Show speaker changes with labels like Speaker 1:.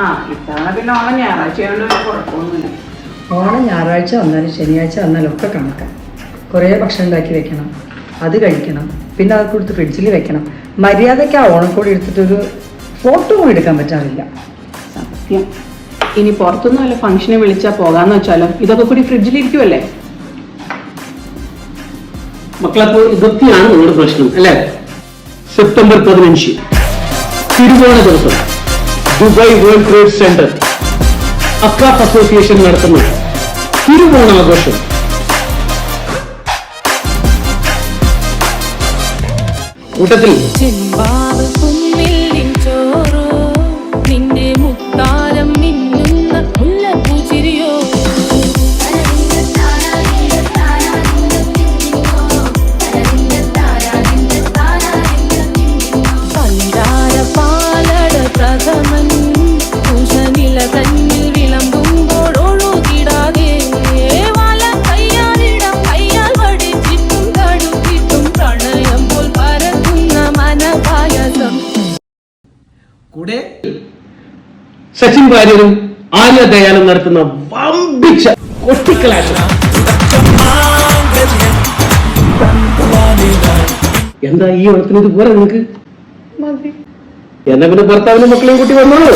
Speaker 1: ആ ഇത്തവണ പിന്നെ ഓണം ഞായറാഴ്ച ആയതുകൊണ്ട് വലിയ കുഴപ്പമൊന്നുമില്ല.
Speaker 2: ഓണം ഞായറാഴ്ച വന്നാലും ശനിയാഴ്ച വന്നാലും ഒക്കെ കണക്കാം. കുറേ ഭക്ഷണം ഉണ്ടാക്കി വെക്കണം അത് കഴിക്കണം പിന്നെ അതൊക്കെ എടുത്ത് ഫ്രിഡ്ജിൽ വെക്കണം. മര്യാദയ്ക്ക് ആ ഓണക്കോടി എടുത്തിട്ടൊരു ഫോട്ടോ കൂടി എടുക്കാൻ പറ്റാറില്ല.
Speaker 1: സത്യം. ഇനി പുറത്തുനിന്ന് വല്ല ഫംഗ്ഷനെ വിളിച്ചാൽ പോകാന്ന് വെച്ചാലോ? ഇതൊക്കെ കൂടി ഫ്രിഡ്ജിലിരിക്കുമല്ലേ
Speaker 3: മക്കളപ്പോ ഇതൊക്കെയാണ് നിങ്ങളുടെ പ്രശ്നം അല്ലേ? സെപ്റ്റംബർ പതിനഞ്ച് തിരുവോണ ദിവസം. Dubai world trade centre. AKCAF association നടത്തുന്ന തിരുവോണ ആഘോഷം കൂട്ടത്തിൽ കൂടെ സച്ചിൻ വാര്യരും ആര്യ ദയാലും നടത്തുന്ന വമ്പിച്ച കൊട്ടിക്കലാശം എന്താ ഈ ഓണത്തിന് ഇത് പോരാ നിങ്ങക്ക് എന്നാ പിന്നെ ഭർത്താവിനും മക്കളെയും കൂട്ടി വന്നോളൂ.